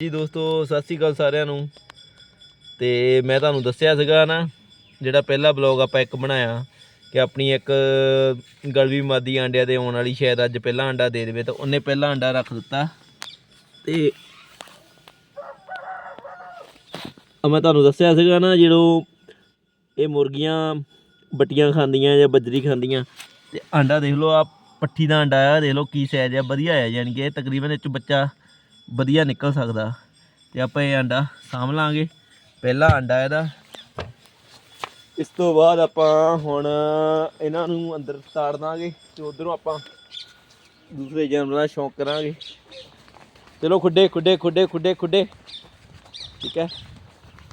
ਜੀ ਦੋਸਤੋ, ਸਤਿ ਸ੍ਰੀ ਅਕਾਲ ਸਾਰਿਆਂ ਨੂੰ। ਤੇ ਮੈਂ ਤੁਹਾਨੂੰ ਦੱਸਿਆ ਸੀਗਾ ਨਾ, ਜਿਹੜਾ ਪਹਿਲਾ ਬਲੌਗ ਆਪਾਂ ਇੱਕ ਬਣਾਇਆ ਕਿ ਆਪਣੀ ਇੱਕ ਗਲਵੀ ਮਾਦੀ ਆਂਡਿਆਂ ਦੇ ਆਉਣ ਵਾਲੀ ਸ਼ਾਇਦ ਅੱਜ ਪਹਿਲਾ ਆਂਡਾ ਦੇ ਦੇਵੇ ਤਾਂ ਉਹਨੇ ਪਹਿਲਾ ਆਂਡਾ ਰੱਖ ਦਿੱਤਾ। ਤੇ ਮੈਂ ਤੁਹਾਨੂੰ ਦੱਸਿਆ ਸੀਗਾ ਨਾ, ਜਦੋਂ ਇਹ ਮੁਰਗੀਆਂ ਬੱਟੀਆਂ ਖਾਂਦੀਆਂ ਜਾਂ ਬਜਰੀ ਖਾਂਦੀਆਂ, ਤੇ ਆਂਡਾ ਦੇਖ ਲਓ ਆ ਪੱਠੀ ਦਾ ਆਂਡਾ ਆ, ਦੇਖ ਲਓ ਕੀ ਸਾਈਜ਼ ਆ, ਵਧੀਆ ਆ, ਯਾਨੀ ਕਿ ਇਹ ਤਕਰੀਬਨ ਇਹ 'ਚ ਬੱਚਾ ਵਧੀਆ ਨਿਕਲ ਸਕਦਾ। ਤੇ ਆਪਾਂ ਇਹ ਆਂਡਾ ਸਾਂਭ ਲਾਂਗੇ। ਪਹਿਲਾ ਆਂਡਾ ਇਹਦਾ। ਇਸ ਤੋਂ ਬਾਅਦ ਆਪਾਂ ਹੁਣ ਇਹਨਾਂ ਨੂੰ ਅੰਦਰ ਤਾੜ ਦਾਂਗੇ ਤੇ ਉਧਰੋਂ ਆਪਾਂ ਦੂਸਰੇ ਜਾਨਵਰਾਂ ਦਾ ਸ਼ੌਂਕ ਕਰਾਂਗੇ। ਚਲੋ ਖੁੱਡੇ ਖੁੱਡੇ ਖੁੱਡੇ ਖੁੱਡੇ ਖੁੱਡੇ। ਠੀਕ ਹੈ।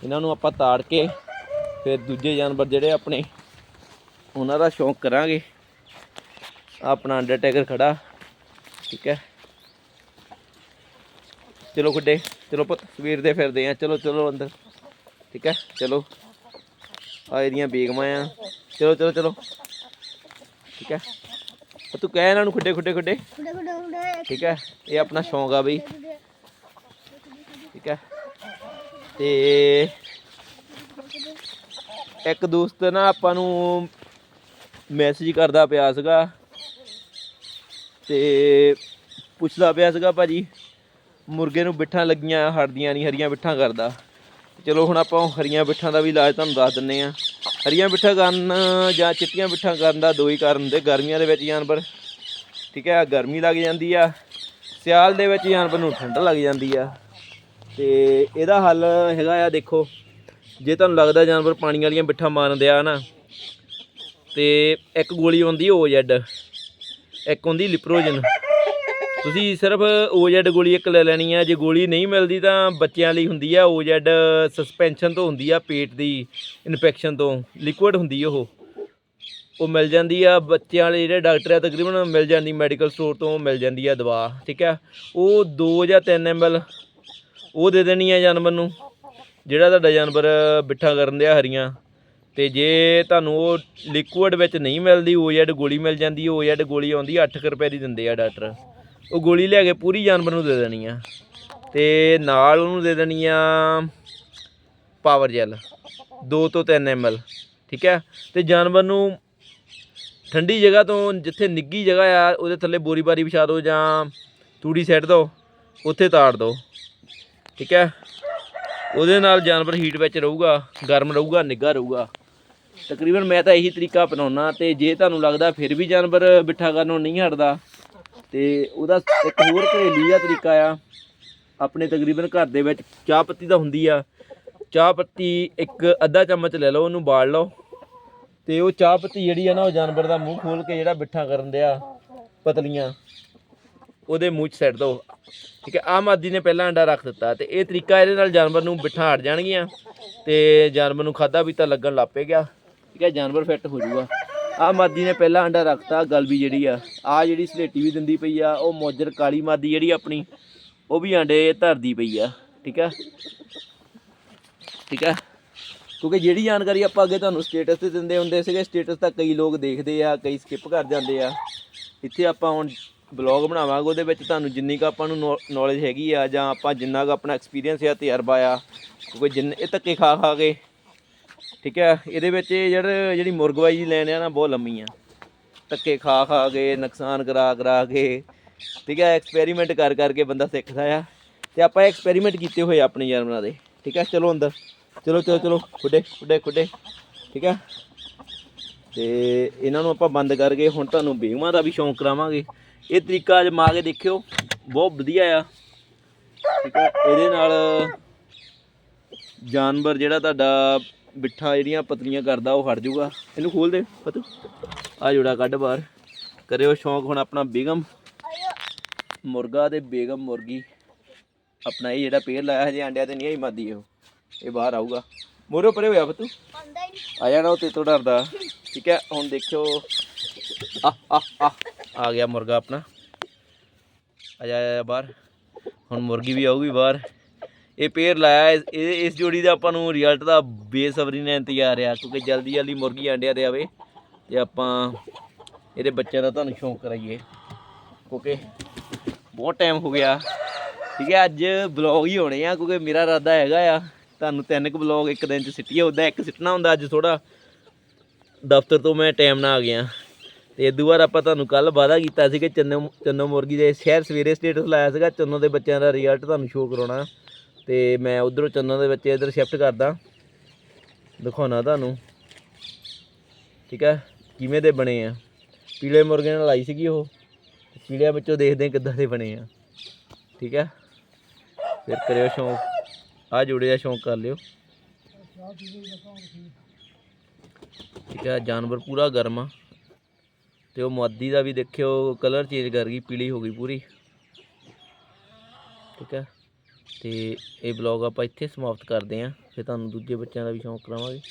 ਇਹਨਾਂ ਨੂੰ ਆਪਾਂ ਤਾੜ ਕੇ ਫਿਰ ਦੂਜੇ ਜਾਨਵਰ ਜਿਹੜੇ ਆਪਣੇ, ਉਹਨਾਂ ਦਾ ਸ਼ੌਂਕ ਕਰਾਂਗੇ। ਆਹ ਆਪਣਾ ਅੰਡਰਟੇਕਰ ਖੜਾ। ਠੀਕ ਹੈ। ਚਲੋ ਗੁੱਡੇ ਚਲੋ ਪੁੱਤ ਸਵੇਰ ਦੇ ਫਿਰਦੇ ਆ ਚਲੋ ਚਲੋ ਅੰਦਰ। ਠੀਕ ਹੈ? ਚਲੋ। ਆ ਇਹਦੀਆਂ ਬੇਗਮਾਂ ਆ। ਚਲੋ ਚਲੋ ਚਲੋ। ਠੀਕ ਹੈ? ਤੂੰ ਕਹਿ ਇਹਨਾਂ ਨੂੰ ਖੁੱਡੇ ਖੁੱਡੇ ਖੁੱਡੇ। ਠੀਕ ਹੈ? ਇਹ ਆਪਣਾ ਸ਼ੌਂਕ ਆ ਬਈ। ਠੀਕ ਹੈ? ਤੇ ਇੱਕ ਦੋਸਤ ਨਾ ਆਪਾਂ ਨੂੰ ਮੈਸੇਜ ਕਰਦਾ ਪਿਆ ਸੀਗਾ। ਤੇ ਪੁੱਛਦਾ ਪਿਆ ਸੀਗਾ ਭਾਜੀ ਮੁਰਗੇ ਨੂੰ ਬਿੱਠਾਂ ਲੱਗੀਆਂ ਹਟਦੀਆਂ ਨਹੀਂ, ਹਰੀਆਂ ਬਿੱਠਾਂ ਕਰਦਾ। ਚਲੋ ਹੁਣ ਆਪਾਂ ਹਰੀਆਂ ਬਿੱਠਾਂ ਦਾ ਵੀ ਇਲਾਜ ਤੁਹਾਨੂੰ ਦੱਸ ਦਿੰਨੇ ਆ। ਹਰੀਆਂ ਬਿੱਠਾਂ ਕਰਨ ਜਾਂ ਚਿੱਟੀਆਂ ਬਿੱਠਾਂ ਕਰਨ ਦਾ ਦੋ ਹੀ ਕਾਰਨ ਹੁੰਦੇ, ਗਰਮੀਆਂ ਦੇ ਵਿੱਚ ਜਾਨਵਰ, ਠੀਕ ਹੈ, ਗਰਮੀ ਲੱਗ ਜਾਂਦੀ ਆ, ਸਿਆਲ ਦੇ ਵਿੱਚ ਜਾਨਵਰ ਨੂੰ ਠੰਡ ਲੱਗ ਜਾਂਦੀ ਆ। ਤੇ ਇਹਦਾ ਹੱਲ ਹੈਗਾ ਆ ਦੇਖੋ, ਜੇ ਤੁਹਾਨੂੰ ਲੱਗਦਾ ਜਾਨਵਰ ਪਾਣੀ ਵਾਲੀਆਂ ਬਿੱਠਾਂ ਮਾਰਨ ਦਿਆ ਨਾ, ਤੇ ਇੱਕ ਗੋਲੀ ਆਉਂਦੀ ਓ ਜੈਡ, ਇੱਕ ਹੁੰਦੀ ਲਿਪਰੋਜਨ। ਤੁਸੀਂ ਸਿਰਫ ਓਜ਼ੈਡ ਗੋਲੀ ਇੱਕ ਲੈ ਲੈਣੀ ਆ, ਜੇ ਗੋਲੀ ਨਹੀਂ ਮਿਲਦੀ ਤਾਂ ਬੱਚਿਆਂ ਲਈ ਹੁੰਦੀ ਆ ਓਜ਼ੈਡ ਸਸਪੈਂਸ਼ਨ ਤੋਂ ਹੁੰਦੀ ਆ, ਪੇਟ ਦੀ ਇਨਫੈਕਸ਼ਨ ਤੋਂ ਲਿਕੁਇਡ ਹੁੰਦੀ ਉਹ। ਉਹ ਮਿਲ ਜਾਂਦੀ ਆ, ਬੱਚਿਆਂ ਵਾਲੇ ਜਿਹੜੇ ਡਾਕਟਰ ਆ, ਤਕਰੀਬਨ ਮਿਲ ਜਾਂਦੀ ਮੈਡੀਕਲ ਸਟੋਰ ਤੋਂ, ਮਿਲ ਜਾਂਦੀ ਆ ਦਵਾ, ਠੀਕ ਆ? ਉਹ 2 ਜਾਂ 3 ml ਉਹ ਦੇ ਦੇਣੀ ਆ ਜਾਨਵਰ ਨੂੰ, ਜਿਹੜਾ ਤੁਹਾਡਾ ਜਾਨਵਰ ਬਿੱਠਾ ਕਰਨ ਦਿਆ ਹਰੀਆਂ। ਤੇ ਜੇ ਤੁਹਾਨੂੰ ਉਹ ਲਿਕੁਇਡ ਵਿੱਚ ਨਹੀਂ ਮਿਲਦੀ ਓਜ਼ੈਡ ਗੋਲੀ ਮਿਲ ਜਾਂਦੀ ਓਜ਼ੈਡ ਗੋਲੀ ਆਉਂਦੀ ਆ 8 ਰੁਪਏ ਦੀ ਦਿੰਦੇ ਆ ਡਾਕਟਰ। ਉਹ ਗੋਲੀ ਲਿਆ ਕੇ ਪੂਰੀ ਜਾਨਵਰ ਨੂੰ ਦੇ ਦੇਣੀ ਆ। ਤੇ ਨਾਲ ਉਹਨੂੰ ਦੇ ਦੇਣੀ ਆ ਪਾਵਰ ਜੈਲ। 2 ਤੋਂ 3 ml ਠੀਕ ਹੈ? ਤੇ ਜਾਨਵਰ ਨੂੰ ਠੰਡੀ ਜਗ੍ਹਾ ਤੋਂ ਜਿੱਥੇ ਨਿੱਗੀ ਜਗ੍ਹਾ ਆ, ਉਹਦੇ ਥੱਲੇ ਬੋਰੀ ਬਾਰੀ ਵਿਛਾ ਦਿਓ ਜਾਂ ਤੂੜੀ ਸੈੱਟ ਦਿਓ ਉੱਥੇ ਤਾੜ ਦਿਓ ਠੀਕ ਹੈ? ਉਹਦੇ ਨਾਲ ਜਾਨਵਰ ਹੀਟ ਵਿੱਚ ਰਹੂਗਾ, ਗਰਮ ਰਹੂਗਾ, ਨਿੱਘਾ ਰਹੂਗਾ। ਤਕਰੀਬਨ ਮੈਂ ਤਾਂ ਇਹੀ ਤਰੀਕਾ ਅਪਣਾਉਣਾ ਤੇ ਜੇ ਤੁਹਾਨੂੰ ਲੱਗਦਾ ਫਿਰ ਵੀ ਜਾਨਵਰ ਬਿੱਠਾ ਕਰਨੋਂ ਨਹੀਂ ਹਟਦਾ ਤੇ ਉਹਦਾ ਇੱਕ ਹੋਰ ਘਰੇਲੂ ਜਿਹਾ ਤਰੀਕਾ ਆ। ਆਪਣੇ ਤਕਰੀਬਨ ਘਰ ਦੇ ਵਿੱਚ ਚਾਹ ਪੱਤੀ ਤਾਂ ਹੁੰਦੀ ਆ। ਚਾਹ ਪੱਤੀ ਇੱਕ ਅੱਧਾ ਚਮਚ ਲੈ ਲਓ, ਉਹਨੂੰ ਬਾਲ ਲਓ। ਤੇ ਉਹ ਚਾਹ ਪੱਤੀ ਜਿਹੜੀ ਆ ਨਾ, ਉਹ ਜਾਨਵਰ ਦਾ ਮੂੰਹ ਖੋਲ ਕੇ ਜਿਹੜਾ ਬਿੱਠਾ ਕਰਨ ਦਿਆ ਪਤਲੀਆਂ, ਉਹਦੇ ਮੂੰਹ 'ਚ ਸੱਟ ਦਿਓ ਠੀਕ ਹੈ ਆਮ ਆਦੀ ਨੇ ਪਹਿਲਾਂ ਅੰਡਾ ਰੱਖ ਦਿੱਤਾ ਤੇ ਇਹ ਤਰੀਕਾ ਇਹਦੇ ਨਾਲ ਜਾਨਵਰ ਨੂੰ ਬਿੱਠਾ ਹਟ ਜਾਣਗੀਆਂ ਤੇ ਜਾਨਵਰ ਨੂੰ ਖਾਦਾ ਪੀਤਾ ਲੱਗਣ ਲੱਗ ਪਏਗਾ ਠੀਕ ਹੈ ਜਾਨਵਰ ਫਿੱਟ ਹੋ ਜਾਊਗਾ। ਆ ਮਾਦੀ ਨੇ ਪਹਿਲਾਂ ਅੰਡਾ ਰੱਖਤਾ, ਗਲਬੀ ਜਿਹੜੀ ਆ। ਆ ਜਿਹੜੀ ਸਲੇਟੀ ਵੀ ਦਿੰਦੀ ਪਈ ਆ, ਉਹ ਮੋਜਰ ਕਾਲੀ ਮਾਦੀ ਜਿਹੜੀ ਆਪਣੀ, ਉਹ ਵੀ ਅੰਡੇ ਧਰਦੀ ਪਈ ਆ, ਠੀਕ ਆ? ਠੀਕ ਆ? ਕਿਉਂਕਿ ਜਿਹੜੀ ਜਾਣਕਾਰੀ ਆਪਾਂ ਅੱਗੇ ਤੁਹਾਨੂੰ ਸਟੇਟਸ ਤੇ ਦਿੰਦੇ ਹੁੰਦੇ ਸੀਗੇ ਸਟੇਟਸ ਤਾਂ ਕਈ ਲੋਕ ਦੇਖਦੇ ਆ, ਕਈ ਸਕਿਪ ਕਰ ਜਾਂਦੇ ਆ। ਇੱਥੇ ਆਪਾਂ ਹੁਣ ਬਲੌਗ ਬਣਾਵਾਂਗੇ, ਉਹਦੇ ਵਿੱਚ ਤੁਹਾਨੂੰ ਜਿੰਨੀ ਕੁ ਆਪਾਂ ਨੂੰ ਨੌਲੇਜ ਹੈਗੀ ਆ, ਜਾਂ ਆਪਾਂ ਜਿੰਨਾ ਕੁ ਆਪਣਾ ਐਕਸਪੀਰੀਅੰਸ ਆ ਤਜਰਬਾ ਆ, ਕਿਉਂਕਿ ਜਿੰਨੇ, ਇਹ ਧੱਕੇ ਖਾ ਖਾ ਕੇ ਠੀਕ ਹੈ? ਇਹਦੇ ਵਿੱਚ ਇਹ ਜਿਹੜੇ, ਜਿਹੜੀ ਮੁਰਗਵਾਈ ਲੈਣ ਆ ਨਾ, ਬਹੁਤ ਲੰਮੀ ਆ। ਧੱਕੇ ਖਾ ਖਾ ਕੇ, ਨੁਕਸਾਨ ਕਰਾ ਕਰਾ ਕੇ, ਠੀਕ ਹੈ? ਐਕਸਪੈਰੀਮੈਂਟ ਕਰ ਕਰਕੇ ਬੰਦਾ ਸਿੱਖਦਾ ਆ। ਤੇ ਆਪਾਂ ਐਕਸਪੈਰੀਮੈਂਟ ਕੀਤੇ ਹੋਏ ਆ ਆਪਣੇ ਜਾਨਵਰਾਂ ਦੇ। ਠੀਕ ਹੈ? ਚਲੋ ਅੰਦਰ। ਚਲੋ ਚਲੋ ਚਲੋ, ਖੁੱਡੇ ਖੁੱਡੇ ਖੁੱਡੇ। ਠੀਕ ਹੈ? ਤੇ ਇਹਨਾਂ ਨੂੰ ਆਪਾਂ ਬੰਦ ਕਰਕੇ ਹੁਣ ਤੁਹਾਨੂੰ ਬੇਵਾਂ ਦਾ ਵੀ ਸ਼ੌਂਕ ਕਰਾਵਾਂਗੇ। ਇਹ ਤਰੀਕਾ ਅਜਮਾ ਕੇ ਦੇਖਿਓ, ਬਹੁਤ ਵਧੀਆ ਆ। ਠੀਕ ਹੈ? ਇਹਦੇ ਨਾਲ ਜਾਨਵਰ ਜਿਹੜਾ ਤੁਹਾਡਾ ਬਿੱਠਾ ਜਿਹੜੀਆਂ ਪਤਲੀਆਂ ਕਰਦਾ ਉਹ ਹਟ ਜਾਊਗਾ। ਇਹਨੂੰ ਖੋਲ ਦੇ ਪਤੂ। ਆ ਜੋੜਾ ਕੱਢ ਬਾਹਰ। ਕਰਿਓ ਸ਼ੌਂਕ ਹੁਣ ਆਪਣਾ ਬੇਗਮ। ਮੁਰਗਾ ਤੇ ਬੇਗਮ ਮੁਰਗੀ। ਆਪਣਾ ਇਹ ਜਿਹੜਾ ਪੇੜ ਲਾਇਆ ਹਜੇ ਆਂਡਿਆਂ ਤੇ ਨਹੀਂ ਆਈ ਮਾਦੀ ਇਹ ਇਹ ਬਾਹਰ ਆਊਗਾ। ਮੋਰੋ ਪਰੇ ਹੋਇਆ ਪਤੂ। ਆ ਜਾਣਾ ਉਹ ਤੇ ਤੋਂ ਡਰਦਾ। ਠੀਕ ਹੈ ਹੁਣ ਦੇਖਿਓ। ਆ ਆ ਆ। ਆ ਗਿਆ ਮੁਰਗਾ ਆਪਣਾ। ਆ ਜਾ ਬਾਹਰ। ਹੁਣ ਮੁਰਗੀ ਵੀ ਆਊਗੀ ਬਾਹਰ। ਇਹ ਪੇਅਰ ਲਾਇਆ ਇਸ- ਇਹ, ਇਸ ਜੋੜੀ ਦਾ ਆਪਾਂ ਨੂੰ ਰਿਜ਼ਲਟ ਦਾ ਬੇਸਬਰੀ ਨਾਲ ਇੰਤਜ਼ਾਰ ਆ, ਕਿਉਂਕਿ ਜਲਦੀ ਜਲਦੀ ਮੁਰਗੀ ਆਂਡਿਆਂ ਦੇ ਆਵੇ ਤੇ ਆਪਾਂ ਇਹਦੇ ਬੱਚਿਆਂ ਦਾ ਤੁਹਾਨੂੰ ਸ਼ੌਂਕ ਕਰਾਈਏ। ਕਿਉਂਕਿ ਬਹੁਤ ਟਾਈਮ ਹੋ ਗਿਆ। ਠੀਕ ਹੈ, ਅੱਜ ਬਲੌਗ ਹੀ ਹੋਣੇ ਆ, ਕਿਉਂਕਿ ਮੇਰਾ ਇਰਾਦਾ ਹੈਗਾ ਆ। ਤੁਹਾਨੂੰ ਤਿੰਨ ਕੁ ਬਲੌਗ ਇੱਕ ਦਿਨ ਚ ਸਿੱਟੀਏ ਉਹਦਾ ਇੱਕ ਸਿੱਟਣਾ ਹੁੰਦਾ ਅੱਜ ਥੋੜਾ ਦਫ਼ਤਰ ਤੋਂ ਮੈਂ ਟਾਈਮ ਨਾਲ ਆ ਗਿਆ। ਤੇ ਇਦੋਂ ਬਾਅਦ ਆਪਾਂ ਤੁਹਾਨੂੰ ਕੱਲ ਵਾਅਦਾ ਕੀਤਾ ਸੀ ਕਿ ਚੰਨੋ ਚੰਨੋ ਮੁਰਗੀ ਦੇ ਸ਼ਹਿਰ ਸਵੇਰੇ ਸਟੇਟਸ ਲਾਇਆ ਸੀਗਾ, ਚੰਨੋ ਦੇ ਬੱਚਿਆਂ ਦਾ ਰਿਜ਼ਲਟ ਤੁਹਾਨੂੰ ਸ਼ੋਅ ਕਰਾਉਣਾ। ਤੇ ਮੈਂ ਉਧਰੋਂ ਚੰਨੋ ਦੇ ਬੱਚੇ ਇਧਰ ਸ਼ਿਫਟ ਕਰਦਾ। ਦਿਖਾਉਣਾ ਤੁਹਾਨੂੰ। ਠੀਕ ਹੈ? ਕਿਵੇਂ ਦੇ ਬਣੇ ਆ? ਪੀਲੇ ਮੁਰਗੇ ਨਾਲ ਲਾਈ ਸੀਗੀ ਉਹ। ਪੀਲਿਆਂ ਵਿੱਚੋਂ ਦੇਖਦੇ ਕਿੱਦਾਂ ਦੇ ਬਣੇ ਆ। ਠੀਕ ਹੈ? ਫਿਰ ਕਰਿਓ ਸ਼ੌਂਕ। ਆ ਜੁੜੇ ਆ ਸ਼ੌਂਕ ਕਰ ਲਿਓ। ਠੀਕ ਹੈ? ਜਾਨਵਰ ਪੂਰਾ ਗਰਮ ਆ। ਤੇ ਉਹ ਮਾਦੀ ਦਾ ਵੀ ਦੇਖਿਓ ਕਲਰ ਚੇਂਜ ਕਰ ਗਈ, ਪੀਲੀ ਹੋ ਗਈ ਪੂਰੀ। ਠੀਕ ਹੈ? ਅਤੇ ਇਹ ਬਲੌਗ ਆਪਾਂ ਇੱਥੇ ਸਮਾਪਤ ਕਰਦੇ ਹਾਂ। ਫਿਰ ਤੁਹਾਨੂੰ ਦੂਜੇ ਬੱਚਿਆਂ ਦਾ ਵੀ ਸ਼ੌਂਕ ਕਰਾਵਾਂਗੇ।